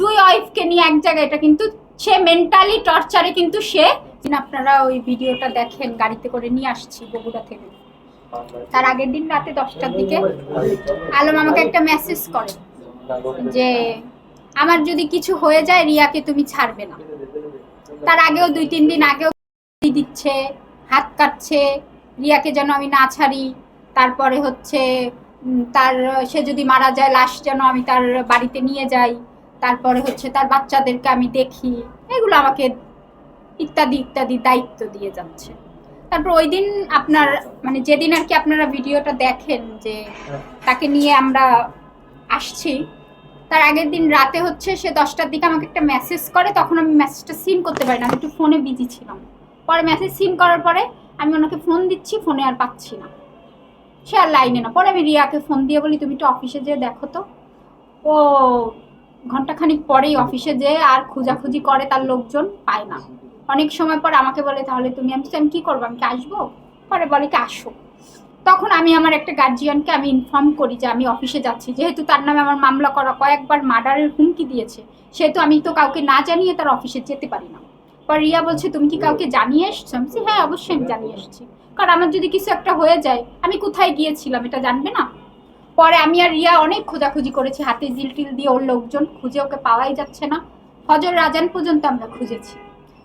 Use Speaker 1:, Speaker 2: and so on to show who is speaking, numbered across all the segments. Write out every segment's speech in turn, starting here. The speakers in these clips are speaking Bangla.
Speaker 1: দুই ওয়াইফকে নিয়ে এক জায়গায়, এটা কিন্তু সে মেন্টালি টর্চারে কিন্তু সে আপনারা ওই ভিডিওটা দেখেন, গাড়িতে করে নিয়ে আসছি বগুড়া থেকে। তার আগের দিন রাতে দশটার দিকে আলম আমাকে একটা মেসেজ করে যে, আমার যদি কিছু হয়ে যায়, রিয়াকে তুমি ছাড়বে না। তার আগেও দুই, তিন দিন আগেও দিচ্ছে, হাত কাটছে, রিয়াকে যেন আমি না ছাড়ি। তারপরে হচ্ছে তার, সে যদি মারা যায়, লাশ যেন আমি তার বাড়িতে নিয়ে যাই। তারপরে হচ্ছে তার বাচ্চাদেরকে আমি দেখি, এগুলো আমাকে ইত্যাদি ইত্যাদি দায়িত্ব দিয়ে যাচ্ছে। তারপর ওই দিন আপনার মানে যেদিন আর কি আপনারা ভিডিওটা দেখেন যে তাকে নিয়ে আমরা আসছি, তার আগের দিন রাতে হচ্ছে সে দশটার দিকে আমাকে একটা মেসেজ করে, তখন আমি মেসেজটা সিন করতে পারি না, আমি একটু ফোনে বিজি ছিলাম। পরে মেসেজ সিন করার পরে আমি ওনাকে ফোন দিচ্ছি ফোনে আর পাচ্ছি না। সে আর লাইনে না। পরে আমি রিয়াকে ফোন দিয়ে বলি, তুমি একটু অফিসে যেয়ে দেখো তো। ও ঘন্টাখানিক পরেই অফিসে যেয়ে আর খোঁজাখুঁজি করে তার লোকজন পায় না। অনেক সময় পর আমাকে বলে তাহলে তুমি আমি আমি কি করব? আমি কি আসব? পরে বলে কি আসো। তখন আমি আমার একটা গার্জিয়ানকে আমি ইনফর্ম করি যে আমি অফিসে যাচ্ছি। যেহেতু তার নামে আমার মামলা করা কয়েকবার মার্ডারের হুমকি দিয়েছে সেহেতু আমি তো কাউকে না জানিয়ে তার অফিসে যেতে পারি না। পর রিয়া বলছে তুমি কি কাউকে জানিয়ে এসছো? আমি হ্যাঁ অবশ্যই আমি জানিয়ে এসেছি। কারণ আমার যদি কিছু একটা হয়ে যায় আমি কোথায় গিয়েছিলাম? এটা জানবে না? পরে আমি আর রিয়া অনেক খোঁজাখুঁজি করেছি, হাতে জিল টিল দিয়ে ওর লোকজন খুঁজে ওকে পাওয়াই যাচ্ছে না। ফজর রাজান পর্যন্ত আমরা খুঁজেছি।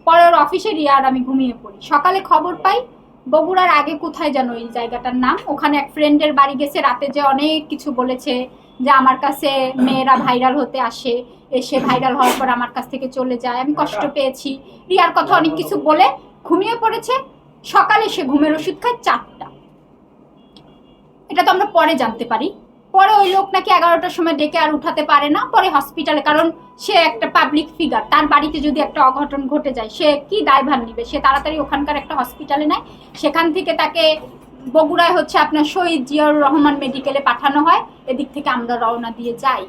Speaker 1: পরে ওর অফিসে রিয়া আর আমি ঘুমিয়ে পড়ি। সকালে খবর পাই, বগুড়ার আগে কোথায় যেন ওই জায়গাটার নাম। ওখানে এক ফ্রেন্ডের বাড়ি গেছে, রাতে যে অনেক কিছু বলেছে যে আমার কাছে মেয়েরা ভাইরাল হতে আসে, এসে ভাইরাল হওয়ার পর আমার কাছ থেকে চলে যায়। আমি কষ্ট পেয়েছি। রিয়ার কথা অনেক কিছু বলে ঘুমিয়ে পড়েছে। সকালে সে ঘুমের ওষুধ খায় চারটা। এটা তো আমরা পরে জানতে পারি। পরে ওই লোক নাকি এগারোটার সময় ডেকে আর উঠাতে পারে না, পরে হসপিটালে কারণ সে একটা পাবলিক ফিগার তার বাড়িতে যদি একটা অঘটন ঘটে যায়, সে কি দায়ভার নিবে? সে তাড়াতাড়ি ওখানকার একটা হসপিটালে নেয়, সেখান থেকে তাকে বগুড়ায় হচ্ছে আপনার শহীদ জিয়াউর রহমান মেডিকেলে পাঠানো হয়, এদিক থেকে আমরা রওনা দিয়ে যাই।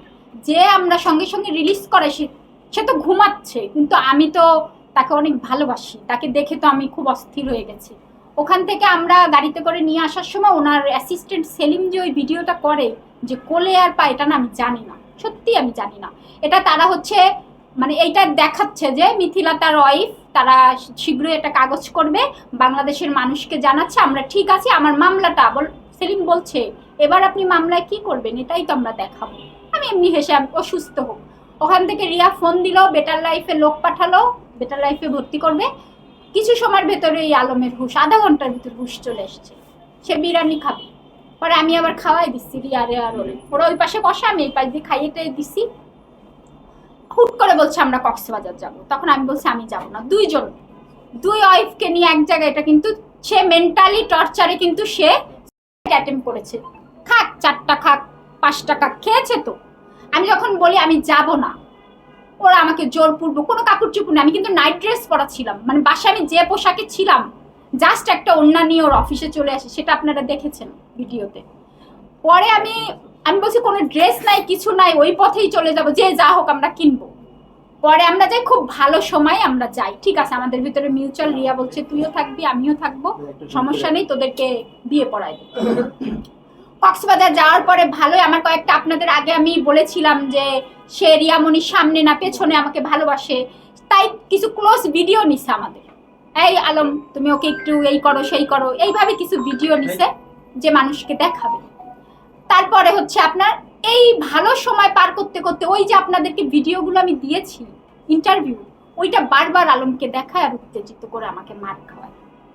Speaker 1: যে আমরা সঙ্গে সঙ্গে রিলিজ করে, সে সে তো ঘুমাচ্ছে, কিন্তু আমি তো তাকে অনেক ভালোবাসি, তাকে দেখে তো আমি খুব অস্থির হয়ে গেছি। ওখান থেকে আমরা গাড়িতে করে নিয়ে আসার সময় ওনার অ্যাসিস্ট্যান্ট সেলিম যে ওই ভিডিওটা করে যে কোলে আর পা, এটা না আমি জানি না। সত্যি আমি জানি না। এটা তারা হচ্ছে মানে এইটা দেখাচ্ছে যে মিথিলা তার ওয়াইফ তারা শীঘ্রই একটা কাগজ করবে, বাংলাদেশের মানুষকে জানাচ্ছে, আমরা ঠিক আছি, আমার মামলাটা বল, সেলিম বলছে, এবার আপনি মামলায় কি করবেন? এটাই তো আমরা দেখাবো। আমি এমনি হেসে অসুস্থ হোক। ওখান থেকে রিয়া ফোন দিল বেটার লাইফে লোক পাঠালো বেটার লাইফে ভর্তি করবে। কিছু সময়ের ভেতরে এই আলমের হুশ, আধা ঘণ্টার ভিতর হুশ চলে এসছে। সে বিরিয়ানি খাবে। পরে আমি আবার খাওয়াই দিচ্ছি রিয়ারে আর ওরে ওরা ওই পাশে বসে, আমি এই পাশ দিয়ে খাইয়ে টাইয়ে দিছি। হুট করে বলছে, আমরা কক্সবাজার যাব। তখন আমি বলছি, আমি যাব না। দুইজন, দুই ওয়াইফকে নিয়ে এক জায়গায়, এটা কিন্তু সে মেন্টালি টর্চারে কিন্তু সে অ্যাটেম্প করেছে। খাক, চারটা খাক, পাঁচটা খাক, খেয়েছে তো। আমি যখন বলি, আমি যাব না। ওরা আমাকে জোরপূর্বক কোনো কাপড় চুপড় আমি কিন্তু নাইট ড্রেস পরা ছিলাম মানে বাসায় আমি যে পোশাকে ছিলাম জাস্ট একটা ওড়না নিয়ে ওর অফিসে চলে আসে সেটা আপনারা দেখেছেন ভিডিওতে। পরে আমি আমি বলছি কোনো ড্রেস নাই কিছু নাই ওই পথেই চলে যাব যে যা হোক আমরা কিনবো। পরে আমরা যাই খুব ভালো সময় আমরা যাই। ঠিক আছে আমাদের ভিতরে মিউচুয়াল রিয়া বলছে তুইও থাকবি আমিও থাকব সমস্যা নেই তোদেরকে বিয়ে পড়াই। দেবো কক্সবাজার যাওয়ার পরে ভালোই আমার কয়েকটা আপনাদের আগে আমি বলেছিলাম যে সে রিয়ামণির সামনে না পেছনে আমাকে ভালোবাসে। তাই কিছু ক্লোজ ভিডিও নিছে আমাদের। এই আলম তুমি ওকে একটু এই করো সেই করো। এইভাবে কিছু ভিডিও নিছে যে মানুষকে দেখাবে। তারপরে হচ্ছে আপনার এই ভালো সময় পার করতে করতে ওই যে আপনাদেরকে ভিডিওগুলো আমি দিয়েছি ইন্টারভিউ ওইটা বারবার আলমকে দেখায় আর উত্তেজিত করে আমাকে মার খাওয়ায়।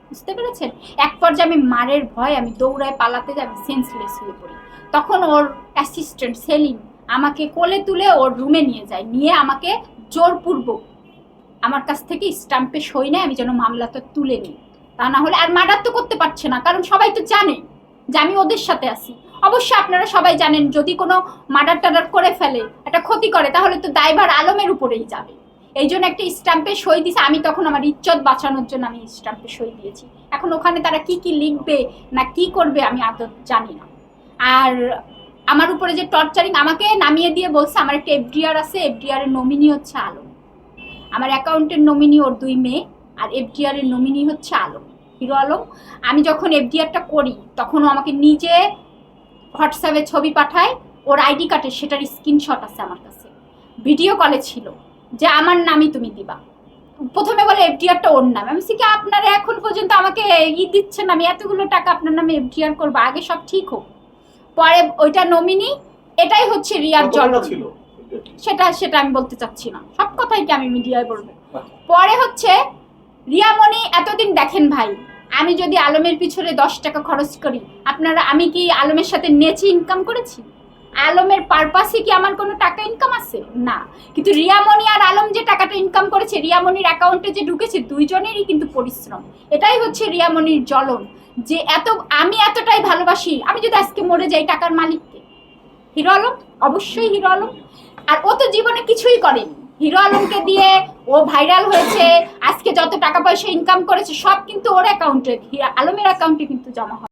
Speaker 1: বুঝতে পেরেছেন? এক পর্যায়ে আমি মারের ভয় আমি দৌড়ায় পালাতে যাই, আমি সেন্সলেস হয়ে পড়ি। তখন ওর অ্যাসিস্ট্যান্ট সেলিম আমাকে কোলে তুলে ওর রুমে নিয়ে যায়, নিয়ে আমাকে জোরপূর্বক আমার কাছ থেকে স্টাম্পে সই নেয়, আমি যেন মামলাটা তুলে নিই। তা না হলে আর মার্ডার তো করতে পারছে না, কারণ সবাই তো জানে যে আমি ওদের সাথে আছি। অবশ্যই আপনারা সবাই জানেন, যদি কোনো মার্ডার টাডার করে ফেলে, একটা ক্ষতি করে, তাহলে তো দায়ভার আলমের উপরেই যাবে। এই জন্য একটা স্ট্যাম্পে সই দিছে। আমি তখন আমার ইজ্জত বাঁচানোর জন্য আমি স্ট্যাম্পে সই দিয়েছি। এখন ওখানে তারা কি কি লিখবে না কি করবে আমি আদৌ জানি না। আর আমার উপরে যে টর্চারিং আমাকে নামিয়ে দিয়ে বলছে, আমার একটা এফডিআর আছে, এফডিআর এর নমিনি হচ্ছে আলম। আমার অ্যাকাউন্টের নমিনি ওর দুই মেয়ে, আর এফডিআর এর নমিনি হচ্ছে আলম, হিরো আলম। আমি যখন এফডিআরটা করি, তখন ও আমাকে নিজে হোয়াটসঅ্যাপে ছবি পাঠায়, ওর আইডি কার্ডের সেটার স্ক্রিনশট আছে আমার কাছে। ভিডিও কলে ছিল। যে আমার নামই তুমি দিবা। প্রথমে বলে এফডিআরটা ওর নাম। আমি কি আপনারা এখন পর্যন্ত আমাকে ই দিচ্ছেন আমি এতগুলো টাকা আপনার নামে এফডিআর করব আগে সব ঠিক হোক। পরে ওইটা নমিনি এটাই হচ্ছে রিয়ার জল
Speaker 2: ছিল?
Speaker 1: সেটা সেটা আমি বলতে চাচ্ছি না। সব কথাই কি আমি মিডিয়ায় বলব। পরে হচ্ছে রিয়ামণি এতদিন দেখেন ভাই আমি যদি আলমের পিছনে দশ টাকা খরচ করি আপনারা আমি কি আলমের সাথে নেচে ইনকাম করেছি? আলমের পারপাসে কি আমার কোনো টাকা ইনকাম আছে? না। কিন্তু রিয়ামণি আর আলম যে টাকাটা ইনকাম করেছে, রিয়ামণির অ্যাকাউন্টে যে ঢুকেছে, দুইজনেরই কিন্তু পরিশ্রম। এটাই হচ্ছে রিয়ামণির জ্বলন। যে এত, আমি এতটাই ভালোবাসি, আমি যদি আজকে মরে যাই টাকার মালিককে। হিরো আলম? অবশ্যই হিরো আলম। আর ও তো জীবনে কিছুই করেনি। হিরো আলমকে দিয়ে ও ভাইরাল হয়েছে, আজকে যত টাকা পয়সা ইনকাম করেছে, সব কিন্তু ওর অ্যাকাউন্টে আলমের অ্যাকাউন্টে কিন্তু জমা হয়।